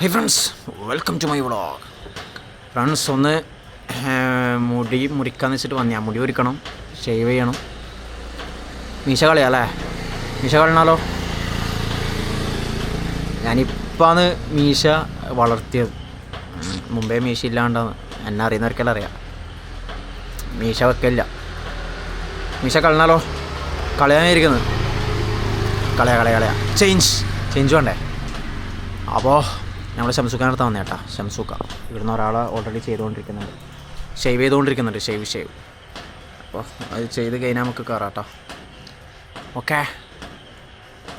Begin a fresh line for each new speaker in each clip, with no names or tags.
Hi friends welcome to my vlog friends ഒന്ന് മുടി മുറിക്കാന്ന് വെച്ചിട്ട് വന്നയാ മുടി ഒരുക്കണം ഷേവ് ചെയ്യണം. മീശ കളിയാല്ലേ മീശ കളിനാലോ ഞാനിപ്പാന്ന് മീശ വളർത്തിയത്. മുമ്പേ മീശ ഇല്ലാണ്ടാന്ന്. എന്നെ അറിയുന്നവർക്കെല്ലാം അറിയാം. മീശ വെക്കില്ല മീശ കളിനാലോ കളയാനായിരിക്കുന്നത് കളയാ കളയാ കളയാ. ചേഞ്ച് ചേഞ്ച് വേണ്ടേ? അപ്പോൾ നമ്മൾ ഷംസുഖാനടുത്ത് വന്നേ കേട്ടാ. ഷംസുഖ ഇവിടുന്ന് ഒരാൾ ഓൾറെഡി ചെയ്തുകൊണ്ടിരിക്കുന്നുണ്ട്. ഷേവ് ചെയ്തുകൊണ്ടിരിക്കുന്നുണ്ട്. ഷേവ് ഷേവ് അപ്പോൾ അത് ചെയ്ത് കഴിഞ്ഞാൽ നമുക്ക് കയറാം കേട്ടോ. ഓക്കെ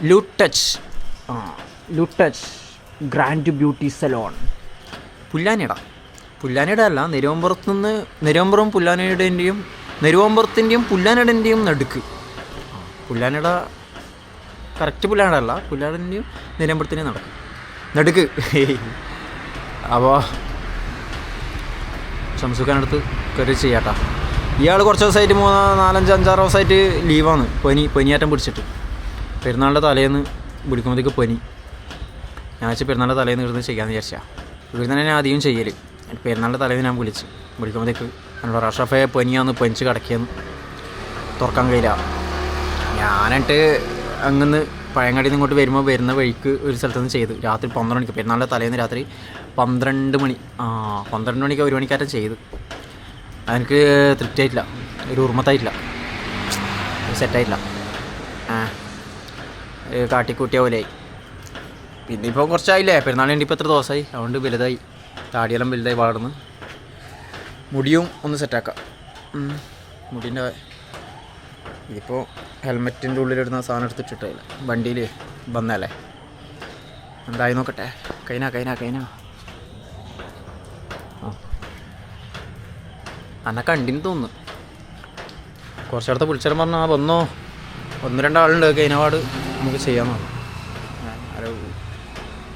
ലുട്ടച്ച് ടച്ച് ആ ലുട്ടച്ച് touch grand beauty salon Pullanida Pullanida അല്ല നെരുവമ്പുറത്ത് നിന്ന് നെരുവമ്പുറം പുല്ലാനിടേന്റെയും നെരുവമ്പുറത്തിന്റെയും പുല്ലാനിടന്റെയും നടുക്ക്. പുല്ലാനിട കറക്റ്റ് പുല്ലാനിട അല്ല പുല്ലാനിടന്റെയും നെരുവമ്പുറത്തിന്റെയും നടക്കും. നടുക്ക്. അപ്പോൾ ഷംസുഖാനടുത്ത് കയറി ചെയ്യാട്ടാ. ഇയാൾ കുറച്ച് ദിവസമായിട്ട് മൂന്ന് നാലഞ്ച് അഞ്ചാറ് ദിവസമായിട്ട് ലീവാണ്. പനി പനിയാറ്റം പിടിച്ചിട്ട്. പെരുന്നാളിന്റെ തലേന്ന് വിളിക്കുമ്പോഴത്തേക്ക് പനി. വെച്ചാൽ പെരുന്നാളിന്റെ തലേന്ന് ഇവിടുന്ന് ചെയ്യാമെന്ന് വിചാരിച്ചാൽ ഇവിടുന്ന് തന്നെ ആദ്യം ചെയ്യൽ പെരുന്നാളിന്റെ തലേന്ന് ഞാൻ വിളിച്ച്. വിളിക്കുമ്പോഴത്തേക്ക് എന്നോട് റഷഫയെ പനിയാന്ന് പനിച്ച് കിടക്കിയെന്ന് തുറക്കാൻ കഴിയില്ല. ഞാനിട്ട് അങ്ങന്ന് പഴയങ്ങാടിയിൽ നിന്ന് ഇങ്ങോട്ട് വരുമ്പോൾ വരുന്ന വഴിക്ക് ഒരു സ്ഥലത്ത് നിന്ന് ചെയ്ത്. രാത്രി പന്ത്രണ്ട് മണിക്ക്. പെരുന്നാളിന്റെ തലേന്ന് രാത്രി പന്ത്രണ്ട് മണി. ആ പന്ത്രണ്ട് മണിക്ക് ഒരു മണിക്കാറ്റം ചെയ്ത്. എനിക്ക് തൃപ്തിയായിട്ടില്ല. ഒരു ഉറുമത്തായിട്ടില്ല. സെറ്റായിട്ടില്ല. കാട്ടിക്കൂട്ടിയ പോലെയായി. പിന്നെ ഇപ്പോൾ കുറച്ചായില്ലേ? പെരുന്നാളിന് വേണ്ടി ഇപ്പോൾ എത്ര ദിവസമായി അതുകൊണ്ട് വലുതായി. താടിയെല്ലാം വലുതായി വളർന്ന്. മുടിയും ഒന്ന് സെറ്റാക്കാം. മുടിന്റെ ഇതിപ്പോൾ ഹെൽമെറ്റിന്റെ ഉള്ളിലിടുന്ന സാധനം എടുത്തിട്ടിട്ടില്ല വണ്ടിയിൽ വന്നല്ലേ? എന്തായി നോക്കട്ടെ. കൈന കൈന കൈന. ആ. അന്നെ കണ്ടിന്ന് തോന്നുന്നു. കുറച്ചടുത്ത് വിളിച്ചാലും പറഞ്ഞു ആ വന്നോ. ഒന്ന് രണ്ടാളുണ്ട് കൈനപാട്. നമുക്ക് ചെയ്യാമെന്ന് പറഞ്ഞു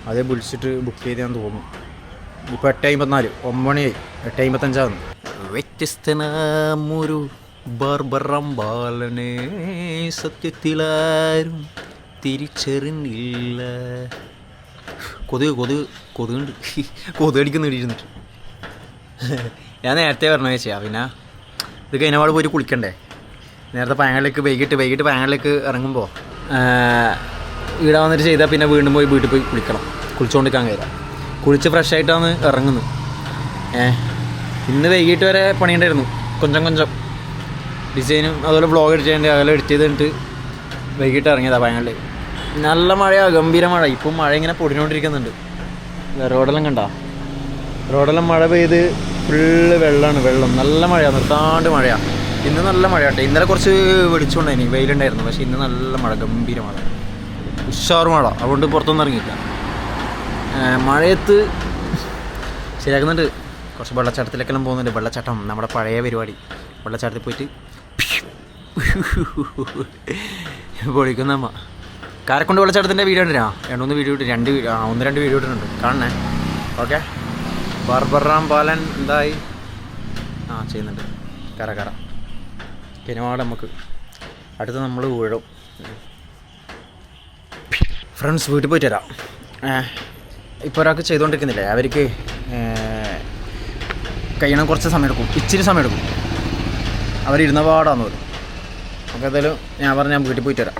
അതേ. വിളിച്ചിട്ട് ബുക്ക് ചെയ്താന്ന് തോന്നുന്നു. ഇപ്പോൾ എട്ട് അമ്പത്തിനാല് ഒമ്പത് മണിയായി. എട്ട് അമ്പത്തഞ്ചാന്ന് വ്യത്യസ്തനാമൊരു ബർബറം ബാലനെ സത്യത്തിലാരും തിരിച്ചറിഞ്ഞില്ല. കൊതുക് കൊതുക് കൊതുകുണ്ട് കൊതുകടിക്കുന്ന ഇടിയിരുന്നിട്ട് ഞാൻ നേരത്തെ പറഞ്ഞു വെച്ചാ പിന്നെ ഇത് കഴിഞ്ഞപാട് പോയിട്ട് കുളിക്കണ്ടേ? നേരത്തെ പയങ്ങളിലേക്ക് വൈകിട്ട് വൈകിട്ട് പയങ്ങളിലേക്ക് ഇറങ്ങുമ്പോൾ ഇവിടെ വന്നിട്ട് ചെയ്താൽ പിന്നെ വീണ്ടും പോയി വീട്ടിൽ പോയി കുളിക്കണം. കുളിച്ചുകൊണ്ടിരിക്കാൻ കഴിയില്ല. കുളിച്ച് ഫ്രഷ് ആയിട്ടാണ് ഇറങ്ങുന്നത്. ഏ ഇന്ന് വൈകിട്ട് വരെ പണിയുണ്ടായിരുന്നു. കൊഞ്ചം കൊഞ്ചം. ഡിസൈനും അതുപോലെ വ്ളോഗ് എഡിറ്റ് ചെയ്യേണ്ടി അതെല്ലാം എഡിറ്റ് ചെയ്തിട്ട് വൈകിട്ട് ഇറങ്ങിയതാ പയങ്ങളിൽ നല്ല മഴയാണ് ഗംഭീര മഴ. ഇപ്പം മഴ ഇങ്ങനെ പൊടിഞ്ഞുകൊണ്ടിരിക്കുന്നുണ്ട്. റോഡെല്ലാം കണ്ട? റോഡെല്ലാം മഴ പെയ്ത് ഫുള്ള് വെള്ളമാണ് വെള്ളം. നല്ല മഴയാണ് നിർത്താണ്ട് മഴയാണ് ഇന്ന് നല്ല മഴ ഇന്നലെ കുറച്ച് വെളിച്ചുണ്ടായിനി വെയിലുണ്ടായിരുന്നു. പക്ഷേ ഇന്ന് നല്ല മഴ ഗംഭീര മഴ. ഉഷാറ് മഴ. അതുകൊണ്ട് പുറത്തൊന്നും ഇറങ്ങിയില്ല മഴയത്ത് ശരിയാക്കുന്നുണ്ട്. കുറച്ച് വെള്ളച്ചാട്ടത്തിലേക്കെല്ലാം പോകുന്നുണ്ട്. വെള്ളച്ചാട്ടം നമ്മുടെ പഴയ പരിപാടി. വെള്ളച്ചാട്ടത്തിൽ പോയിട്ട് പൊളിക്കുന്ന അമ്മ. കാരക്കൊണ്ട് വിളിച്ചെടുത്തിന്റെ വീഡിയോ ഉണ്ട് രണ്ടു മൂന്ന് വീഡിയോ ഇട്ട് രണ്ട് ആ ഒന്ന് രണ്ട് വീഡിയോ ഇട്ടിട്ടുണ്ട്. കാണണേ? ഓക്കെ ബർബറാം പാലൻ എന്തായി? ആ ചെയ്യുന്നുണ്ട്. കര കര. പിന്നെ നമുക്ക്. അടുത്ത് നമ്മൾ വീഴും. ഫ്രണ്ട്സ് വീട്ടിൽ പോയിട്ട് വരാം. ഇപ്പോൾ ഒരാൾക്ക് ചെയ്തുകൊണ്ടിരിക്കുന്നില്ലേ അവർക്ക് കഴിയണം കുറച്ച് സമയം എടുക്കും. ഇച്ചിരി സമയം എടുക്കും. അവരിരുന്ന പാടാന്ന് പറഞ്ഞു. അപ്പോൾ എന്തായാലും ഞാൻ പറഞ്ഞു ഞാൻ വീട്ടിൽ പോയിട്ട് വരാം.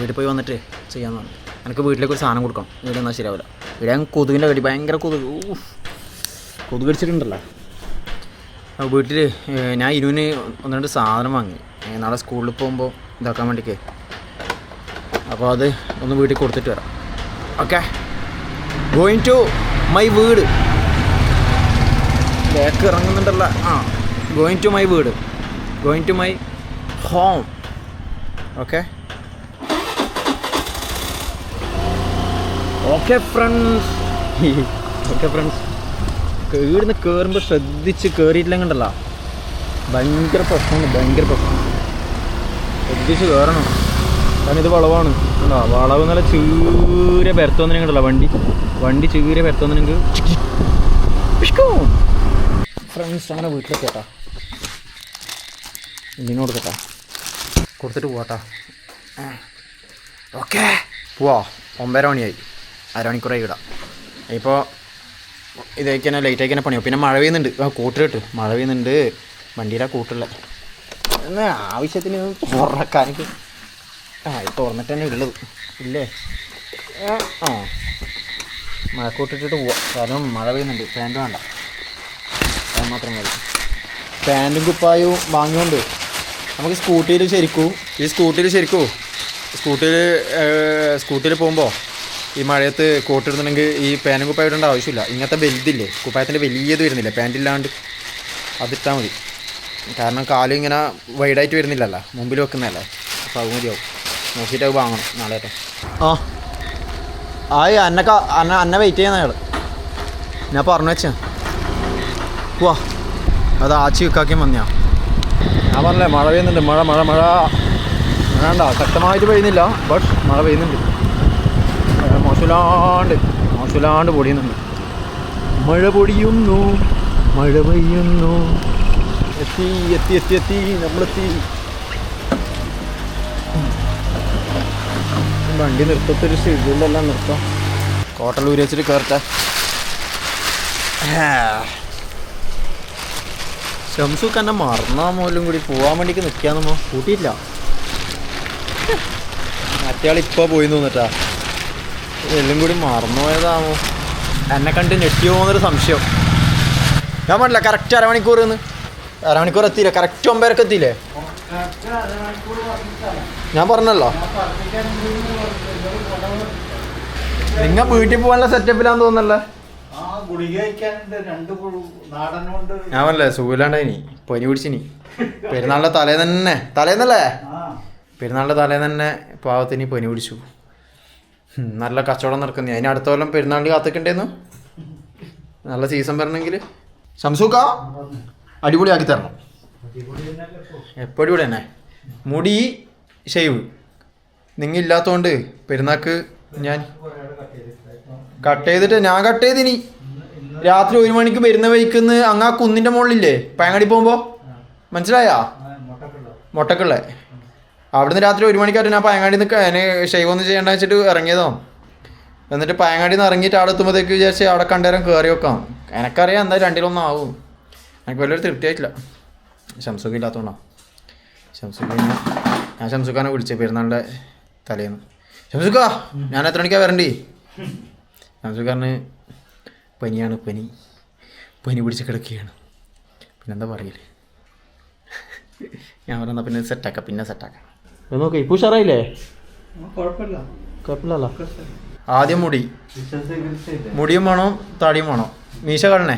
വീട്ടിൽ പോയി വന്നിട്ട് ചെയ്യാമെന്ന് പറഞ്ഞു. എനിക്ക് വീട്ടിലേക്ക് ഒരു സാധനം കൊടുക്കാം വീട് എന്നാൽ ശരിയാവില്ല. ഇവിടെ ഞാൻ കൊതുകിന്റെ കടി ഭയങ്കര കൊതുക്. കൊതുക് അടിച്ചിട്ടുണ്ടല്ലോ വീട്ടിൽ ഞാൻ ഇരുവിന് ഒന്ന് രണ്ട് സാധനം വാങ്ങി. നാളെ സ്കൂളിൽ പോകുമ്പോൾ ഇതാക്കാൻ വേണ്ടിക്കേ. അപ്പോൾ അത് ഒന്ന് വീട്ടിൽ കൊടുത്തിട്ട് വരാം. ഓക്കെ? ഗോയിങ് ടു മൈ വീട്. ബാക്ക് ഇറങ്ങുന്നുണ്ടല്ലോ ആ ഗോയിങ് ടു മൈ വീട്. Going to my home. Okay? Okay friends okay friends ഇവിടുന്ന് കയറുമ്പോൾ ശ്രദ്ധിച്ച് കയറിയിട്ടില്ലെങ്കിണ്ടല്ല ഭയങ്കര പ്രശ്നമാണ് ഭയങ്കര പ്രശ്നം. ശ്രദ്ധിച്ച് കയറണം കാരണം ഇത് വളവാണ്. കണ്ടോ? വളവ് നല്ല ചീര കണ്ടല്ല വണ്ടി. വണ്ടി ചീര പെരത്തോന്നിനെങ്കിൽ ഫ്രണ്ട്സ് അങ്ങനെ വീട്ടിലേക്ക് കേട്ടാ ഇതിന് കൊടുക്കട്ടെ. കൊടുത്തിട്ട് പോവാട്ടാ. ഓക്കെ. പോവാ. ഒമ്പതര മണിയായി. അരമണിക്കൂറായി ഇടാം ഇപ്പോൾ ഇതേക്ക് തന്നെ ലൈറ്റാക്കി തന്നെ പണിയോ പിന്നെ മഴ പെയ്യുന്നുണ്ട്. ആ കൂട്ടിലിട്ട് മഴ പെയ്യുന്നുണ്ട്. വണ്ടിയിലാ കൂട്ടുള്ള എന്നാ ആവശ്യത്തിന് തുറക്കാനൊക്കെ ആ ഇത് തുറന്നിട്ട് തന്നെ ഉള്ളത്. ഇല്ലേ? ആ. മഴക്കൂട്ടിട്ടിട്ട് പോവാം. കാരണം മഴ പെയ്യുന്നുണ്ട്. പാന്റ് വേണ്ട. അത് മാത്രം മതി. പാന്റും കുപ്പായവും വാങ്ങിയോണ്ട് നമുക്ക് സ്കൂട്ടിയിൽ ശരിക്കൂ. ഈ സ്കൂട്ടിയിൽ ശരിക്കൂ. സ്കൂട്ടിയിൽ സ്കൂട്ടിയിൽ പോകുമ്പോൾ ഈ മഴയത്ത് കോട്ടിടുന്നുണ്ടെങ്കിൽ ഈ പാനും കുപ്പായ ഇടേണ്ട ആവശ്യമില്ല. ഇങ്ങനത്തെ വലുതില്ലേ കുപ്പായത്തിന്റെ വലിയത് വരുന്നില്ല പാന്റില്ലാണ്ട് അതിട്ടാൽ മതി. കാരണം കാലും ഇങ്ങനെ വൈഡായിട്ട് വരുന്നില്ലല്ലോ മുമ്പിൽ വെക്കുന്നതല്ലേ. അപ്പോൾ അത് മതിയാവും. നോക്കിയിട്ട് അത് വാങ്ങണം നാളെ ആ ആയി അന്നക്ക അന്ന അന്ന വെയിറ്റ് ചെയ്യുന്ന അയാൾ ഞാൻ പറഞ്ഞു വെച്ചാ വാ അത് ആച്ചി വെക്കാക്കി വന്നയാ. ഞാൻ പറഞ്ഞില്ലേ മഴ പെയ്യുന്നുണ്ട്. മഴ മഴ മഴ. വേണ്ട ശക്തമായിട്ട് പെയ്യുന്നില്ല ബട്ട് മഴ പെയ്യുന്നുണ്ട്. മോശമില്ലാണ്ട് മോശമില്ലാണ്ട് പൊടിയുന്നുണ്ട്. മഴ പൊടിയുന്നു മഴ പെയ്യുന്നു. എത്തി എത്തി എത്തി എത്തി. നമ്മളെത്തി. വണ്ടി നിർത്തത്തൊരു ഷെഡ്യൂളെല്ലാം നിർത്താം. കോട്ടലൂരി വെച്ചിട്ട് കയറട്ടെ ഷംസുക്ക് എന്നെ മറന്നാ മോലും കൂടി പോവാൻ വേണ്ടിക്ക് നിൽക്കാന്നമ്മോ കൂട്ടിയില്ല. മറ്റയാൾ ഇപ്പോൾ പോയി തോന്നിട്ടാ. എല്ലാം കൂടി മറന്നു പോയതാമോ എന്നെ കണ്ട് ഞെട്ടി പോകുന്നൊരു സംശയം. ഞാൻ പറഞ്ഞില്ല കറക്റ്റ് അരമണിക്കൂർ എന്ന്? അരമണിക്കൂർ എത്തിയില്ല? കറക്റ്റ് ഒമ്പതരക്ക് എത്തിയില്ലേ? ഞാൻ പറഞ്ഞല്ലോ. നിങ്ങൾ വീട്ടിൽ പോകാനുള്ള സെറ്റപ്പിലാന്ന് തോന്നല്ലേ
ഗുളിക കഴിക്കാനുണ്ട് രണ്ട് നാടനുണ്ട്
ഞാൻ പറഞ്ഞല്ലേ സുഖമില്ലാണ്ടായിനി. പനി പിടിച്ചിനി പെരുന്നാളിന്റെ തലേ തന്നെ. തലേന്നല്ലേ പെരുന്നാളിന്റെ തലേ തന്നെ. പാവത്തിന് പനി പിടിച്ചു നല്ല കച്ചവടം നടക്കുന്നു. അതിന് അടുത്ത കൊല്ലം പെരുന്നാളിന് കാത്തിക്കണ്ടേന്നു. നല്ല സീസൺ വരണമെങ്കിൽ ശംസൂക്ക അടിപൊളിയാക്കി തരണം.
അടിപൊളി.
എപ്പോഴും ഇവിടെ തന്നെ. മുടി ഷെയ്വ് നിങ്ങൾ ഇല്ലാത്തതുകൊണ്ട് പെരുന്നാക്ക് ഞാൻ. കട്ട് ചെയ്തിട്ട് ഞാൻ കട്ട് ചെയ്തിനി. രാത്രി ഒരു മണിക്ക് വരുന്ന വഴിക്കുന്ന് അങ്ങ് ആ കുന്നിന്റെ മുകളിലില്ലേ? പയങ്ങാടി പോകുമ്പോൾ മനസ്സിലായാ?
മുട്ടക്കുള്ളേ.
അവിടുന്ന് രാത്രി ഒരു മണിക്കായിട്ട് ഞാൻ പയങ്ങാടി നിന്ന് ഷെയ്വ് ഷെയ്വൊന്നും ചെയ്യണ്ട വെച്ചിട്ട് ഇറങ്ങിയതോ? എന്നിട്ട് പയങ്ങാടി നിന്ന് ഇറങ്ങിയിട്ട് അവിടെ എത്തുമ്പോഴത്തേക്ക് വിചാരിച്ച് അവിടെ കണ്ടേരം കയറി വെക്കാം. എനക്കറിയാം എന്താ രണ്ടിലൊന്നും ആവും. എനിക്ക് വലിയൊരു തൃപ്തിയായിട്ടില്ല. ശംസുഖ ഇല്ലാത്തതുകൊണ്ടാണ് ശംസുഖ ഞാൻ ശംസുഖാനെ വിളിച്ചത് പെരുന്നാളിന്റെ തലേന്ന്. ശംസുഖ ഞാൻ എത്ര മണിക്കാണ് വരണ്ടേ? ശംസുഖാരന് പനിയാണ് പനി. പനി പിടിച്ച് കിടക്കുകയാണ്. പിന്നെന്താ പറയൽ? ഞാൻ പറഞ്ഞാൽ പിന്നെ സെറ്റാക്കാം പിന്നെ സെറ്റാക്കാം നോക്കി ഇപ്പോൾ ഉഷാറായില്ലേ
കുഴപ്പമില്ല.
ആദ്യം മുടി? മുടിയും വേണോ താടിയും വേണോ. മീശ കളണേ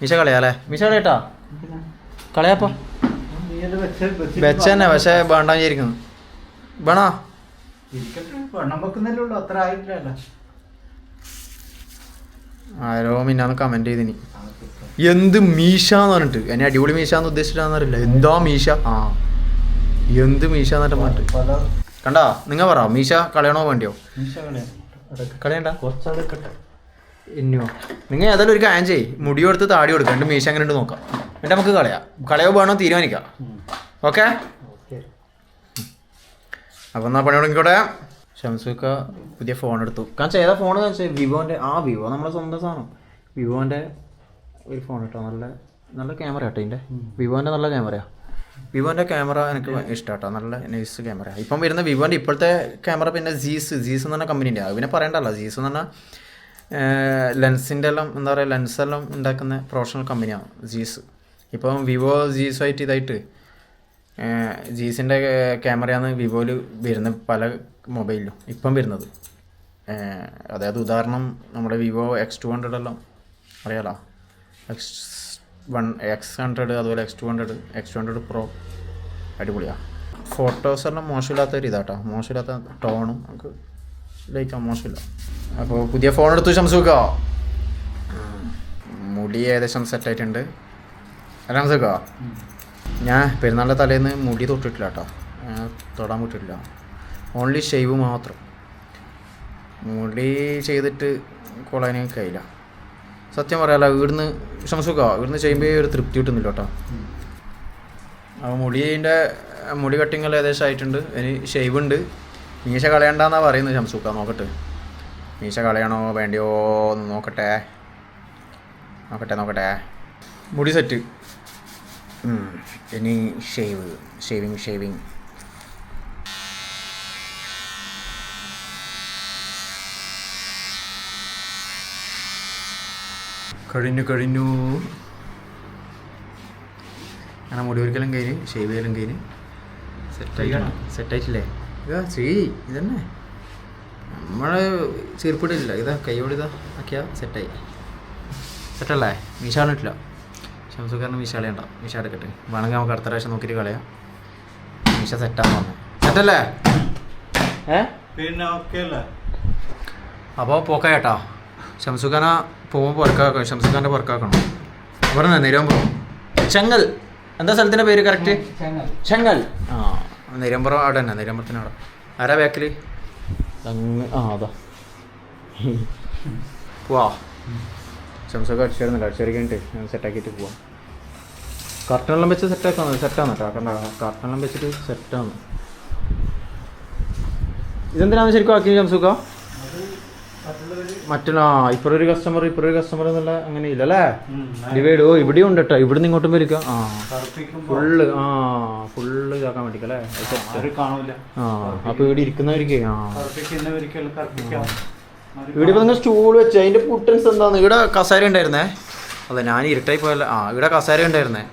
മീശ കളയാല്ലേ? മീശ കളയട്ടാ? കളയാപ്പോ?
വെച്ച്
തന്നെ പക്ഷേ വേണ്ടാ വിചാരിക്കുന്നു. വേണോ?
ഇരിക്കട്ടെ വെക്കുന്നല്ലേ ഉള്ളൂ അത്ര ആയിട്ടില്ലല്ലോ.
ആരോ മിന്നാന്ന് കമന്റ് ചെയ്തിനി. എന്ത് മീശ എന്ന് പറഞ്ഞിട്ട്. എന്നെ അടിപൊളി മീശ എന്ന് ഉദ്ദേശിച്ചിട്ടാന്നറിയില്ല എന്താ മീശ? ആ. എന്ത് മീശ എന്നിട്ട് പറഞ്ഞിട്ട്. കണ്ടാ നിങ്ങ പറ മീശ കളയണോ വേണ്ടിയോ? കളയണ്ടോ. ഇന്നോ നിങ്ങൾ ഏതായാലും ഒരു കാര്യം ചെയ്യ്. മുടി കൊടുത്ത് താടി കൊടുക്കുക രണ്ട് മീശ അങ്ങനെ ഉണ്ട് നോക്കാം. എന്നിട്ട് നമുക്ക് കളയാ. കളയോ വേണോ തീരുമാനിക്കാം. ഓക്കെ?
അപ്പൊ
എന്നാ എന്നാൽ പണി തുടങ്ങിക്കോട്ടെ ഷംസുക്ക പുതിയ ഫോൺ എടുത്തു. കാരണം ഏതാ ഫോൺ കാണിച്ചത് വിവോന്റെ ആ വിവോ നമ്മളെ സ്വന്തം സാധനം. വിവോന്റെ ഒരു ഫോൺ കേട്ടോ നല്ല നല്ല ക്യാമറ കേട്ടോ ഇതിന്റെ വിവോന്റെ നല്ല ക്യാമറയാ വിവോന്റെ ക്യാമറ എനിക്ക് ഇഷ്ടം കേട്ടോ നല്ല നൈസ് ക്യാമറ ഇപ്പം വരുന്ന വിവോന്റെ ഇപ്പോഴത്തെ ക്യാമറ പിന്നെ ജീസ് ജീസ് എന്ന് പറഞ്ഞ കമ്പനീന്റെ അത് പിന്നെ പറയണ്ടല്ലോ. ജീസ് എന്ന് പറഞ്ഞാൽ ലെൻസിന്റെ എല്ലാം എന്താ പറയുക ലെൻസെല്ലാം ഉണ്ടാക്കുന്ന പ്രൊഫഷണൽ കമ്പനിയാണ് ജീസ് ഇപ്പം വിവോ ജീസ് ആയിട്ട് ഇതായിട്ട് ജീസിന്റെ ക്യാമറയാണ് വിവോയിൽ വരുന്ന പല മൊബൈലിലും ഇപ്പം വരുന്നത്. അതായത് ഉദാഹരണം നമ്മുടെ വിവോ എക്സ് ടു ഹൺഡ്രഡ് എല്ലാം അറിയാലോ? എക്സ് വൺ എക്സ് ഹൺഡ്രഡ് അതുപോലെ X two hundred X two hundred pro അടിപൊളിയാണ് ഫോട്ടോസ് എല്ലാം മോശമില്ലാത്ത ഒരു ഇതാട്ടോ. മോശമില്ലാത്ത ടോണും നമുക്ക് ലൈക്കാം മോശമില്ല. അപ്പോൾ പുതിയ ഫോൺ എടുത്തു ശംസുക്കോ മുടി ഏകദേശം സെറ്റായിട്ടുണ്ട് അല്ല ശംസുക്ക ഞാൻ പെരുന്നാളിന്റെ തലേന്ന് മുടി തൊട്ടിട്ടില്ല കേട്ടോ തൊടാൻ വിട്ടിട്ടില്ല. ഓൺലി ഷെയ്വ് മാത്രം. മുടി ചെയ്തിട്ട് കൊള്ളാൻ കഴിയില്ല സത്യം പറയാലോ ഇവിടുന്ന് ശംസുക്ക ഇവിടുന്ന് ചെയ്യുമ്പോൾ ഒരു തൃപ്തി കിട്ടുന്നില്ല കേട്ടോ അപ്പോൾ മുടിന്റെ മുടി കട്ടിങ്ങൾ ഏകദേശം ആയിട്ടുണ്ട്. ഇനി ഷെയ്വ് ഉണ്ട്. മീശ കളയണ്ടെന്നാണ് പറയുന്നത് ശംസുഖ നോക്കട്ടെ. മീശ കളയണോ വേണ്ടിയോ നോക്കട്ടെ. നോക്കട്ടെ നോക്കട്ടെ. മുടി സെറ്റ് ഇനി ഷേവ് ഷേവിങ് ഷേവിങ് കഴിഞ്ഞു കഴിഞ്ഞു. അങ്ങനെ മുടി ഒരിക്കലും കഴിഞ്ഞ് ഷേവ് ചെയ്യലും കഴിഞ്ഞ്. സെറ്റായിട്ടാണ് സെറ്റായിട്ടില്ലേ ഇതാ ശ്രീ ഇതന്നെ. നമ്മളെ ചീർപ്പിടില്ല ഇതാ കൈയോട് ഇതാ ആക്കിയാ സെറ്റായി സെറ്റല്ലേ മീശാളിട്ടില്ല ശംസുക്കാരന് മീശാളി ഉണ്ടാവും മീശ എടുക്കട്ടെ. വേണമെങ്കിൽ നമുക്ക് അടുത്ത പ്രാവശ്യം നോക്കിയിട്ട് കളയാം. മീശ സെറ്റാന്ന് പറഞ്ഞു സെറ്റല്ലേ
പിന്നെ ഓക്കെ അല്ലേ?
അപ്പോൾ പോക്കായേട്ടാ. ഷംസുഖാന പോകുമ്പോൾ പുറക്കാക്കണം? ഷംസുഖാന്റെ പുറക്കാക്കണം പറഞ്ഞ നിരമ്പുറം ചെങ്ങൽ. എന്താ സ്ഥലത്തിന്റെ പേര് കറക്റ്റ് ചെങ്ങൽ. ആ നിരമ്പുറം അവിടെ തന്നെ നിരമ്പുറത്തിന് അവിടെ. ആരാ ബാക്കിൽ അങ്ങ് ആ അതാ. പോവാ. ഷംസുഖ അടിച്ചായിരുന്നില്ല അടിച്ചേറി ഞാൻ സെറ്റാക്കിയിട്ട് പോവാം. കർട്ടനെല്ലാം വെച്ച് സെറ്റാക്കാണ് സെറ്റാണ് കേട്ടോ. കർട്ടനെല്ലാം വെച്ചിട്ട് സെറ്റാണ് ഇതെന്തിനാണ് ശരിക്കും ആക്കി ശംസുക്ക മറ്റുള്ള ഇപ്പൊരു കസ്റ്റമർ ഇപ്പൊരു കസ്റ്റമർ എന്നുള്ള അങ്ങനെ ഇല്ല അല്ലേ? ഡിവൈഡ് ഓ ഇവിടെ ഉണ്ട് കേട്ടോ ഇവിടുന്ന് ഇങ്ങോട്ടും വരിക. ആ. ഫുള്ള് ആ ഫുള്ള് ഇതാക്കാൻ വേണ്ടിക്കല്ലേ ആ അപ്പൊ ഇവിടെ ഇരിക്കുന്നവർക്ക് ആ. ഇവിടെ ഇപ്പൊ നിങ്ങൾ സ്റ്റൂൾ വെച്ച് അതിന്റെ പുട്ടൻസ് എന്താന്ന് ഇവിടെ കസേര ഉണ്ടായിരുന്നേ? അതെ ഞാൻ ഇരുട്ടായി പോയല്ല. ആ ഇവിടെ കസേര ഉണ്ടായിരുന്നേ.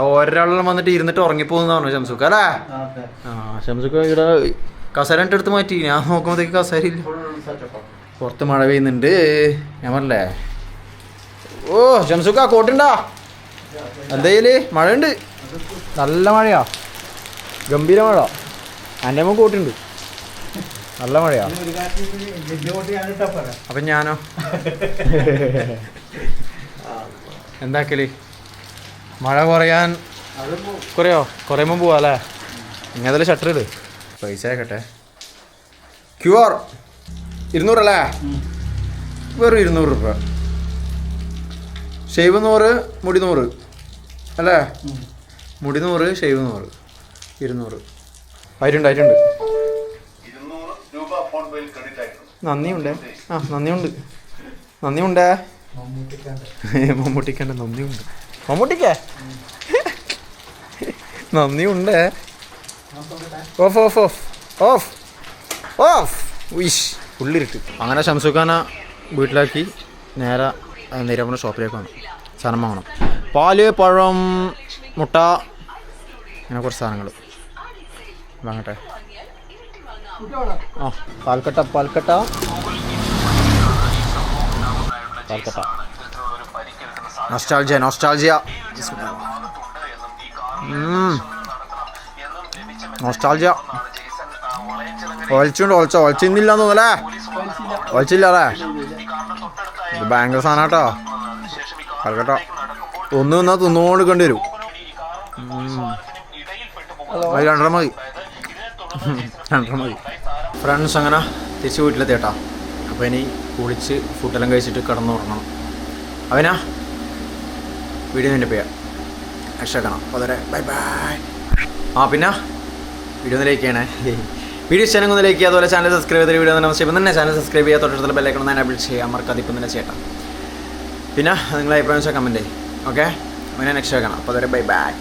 ഒരാളെല്ലാം വന്നിട്ട് ഇരുന്നിട്ട് ഉറങ്ങിപ്പോകുന്ന പറഞ്ഞു ഷംസുക്ക അല്ലേ? ആ ഷംസുക്ക ഇവിടെ കസേര എടുത്ത് മാറ്റി. ഞാൻ നോക്കുമ്പോഴത്തേക്ക് കസേര ഇല്ല പുറത്ത് മഴ പെയ്യുന്നുണ്ട്. ഞാൻ പറഞ്ഞല്ലേ? ഓ ഷംസുക്ക കോട്ടുണ്ടാ? എന്തേൽ? മഴയുണ്ട്. നല്ല മഴയാ. ഗംഭീര മഴ. എന്റെ അമ്മ കോട്ടുണ്ട്. നല്ല മഴയാ. അപ്പം ഞാനോ? എന്താക്കൽ? മഴ കുറയാൻ കുറയോ? കുറയുമ്പോൾ പോവാ അല്ലേ ഇങ്ങനെ ഷട്ടർ ഇട്. പൈസ ആക്കട്ടെ ക്യു ആർ ഇരുന്നൂറല്ലേ. വെറും ഇരുന്നൂറ് രൂപ. ഷെയ്വ് നൂറ് മുടി നൂറ്. അല്ലേ? മുടി നൂറ് ഷെയ്വ് നൂറ്. ഇരുന്നൂറ്. ആയിട്ടുണ്ട് ആയിട്ടുണ്ട്.
ഇരുന്നൂറ് രൂപ ഫോൺ പേയിൽ ക്രെഡിറ്റ് ആയിട്ടുണ്ട്.
നന്ദിയുണ്ടേ. ആ നന്ദിയുണ്ട്. നന്ദിയുണ്ടേ.
മമ്മൂട്ടിക്കാണ്ട്.
മമ്മൂട്ടിക്കന്റെ നന്ദിയുണ്ട്. മമ്മൂട്ടിക്കേ? ഉണ്ട് ഓഫ് ഓഫ് ഓഫ് ഓഫ് ഓഫ്. ഉയിഷ് ഉള്ളിരിട്ട് അങ്ങനെ ഷംസുഖാന വീട്ടിലാക്കി നേരെ നിരവണ ഷോപ്പിലേക്ക് വന്നു സാധനം വാങ്ങണം. പാൽ പഴം മുട്ട അങ്ങനെ കുറച്ച് സാധനങ്ങൾ വാങ്ങട്ടെ. ആ പാൽക്കട്ട പാൽക്കട്ട. പാൽക്കട്ട. നൊസ്റ്റാൾജിയ നൊസ്റ്റാൾജിയ നൊസ്റ്റാൾജിയ ഒളിച്ചുണ്ട് ഒളിച്ചോ ഒളിച്ചിന്നില്ല തോന്നല്ലേ ഒളിച്ചില്ല അല്ലേ ഇത് ഭയങ്കര സാധനം കേട്ടോ പാൽക്കട്ട ഒന്ന് നിന്നാ തിന്നുകൊണ്ട് കണ്ടു വരും രണ്ടര മതി. രണ്ടര മതി. ഫ്രണ്ട്സ് അങ്ങനെ തിരിച്ച് വീട്ടിലെത്തി കേട്ടോ അപ്പോൾ ഇനി കുളിച്ച് ഫുഡെല്ലാം കഴിച്ചിട്ട് കിടന്നുറങ്ങണം. അവനാ? വീഡിയോ എന്റെ പേര്. രക്ഷക്കണം അതുവരെ ബൈ ബൈ. ആ പിന്നെ? വീഡിയോ ഒന്ന് ലൈക്ക് ചെയ്യണേ. വീഡിയോ ചാനൽ ഒന്ന് ലൈക്ക് ചെയ്യുക. അതുപോലെ ചാനൽ സബ്സ്ക്രൈബ് ചെയ്ത വീഡിയോ തന്നെ ഇപ്പം തന്നെ ചാനൽ സബ്സ്ക്രൈബ് ചെയ്യുക. തൊട്ടടുത്തുള്ള ബെല്ലൈക്കണം ഞാൻ അബിൾ ചെയ്യാം മറക്കാതെ ഇപ്പം തന്നെ ചെയ്യട്ടെ പിന്നെ നിങ്ങളെ അഭിപ്രായം വെച്ചാൽ കമന്റ് ഓക്കെ അങ്ങനെ നെക്സ്റ്റ് വെക്കണം. അപ്പോൾ അതുവരെ ബൈ ബൈ.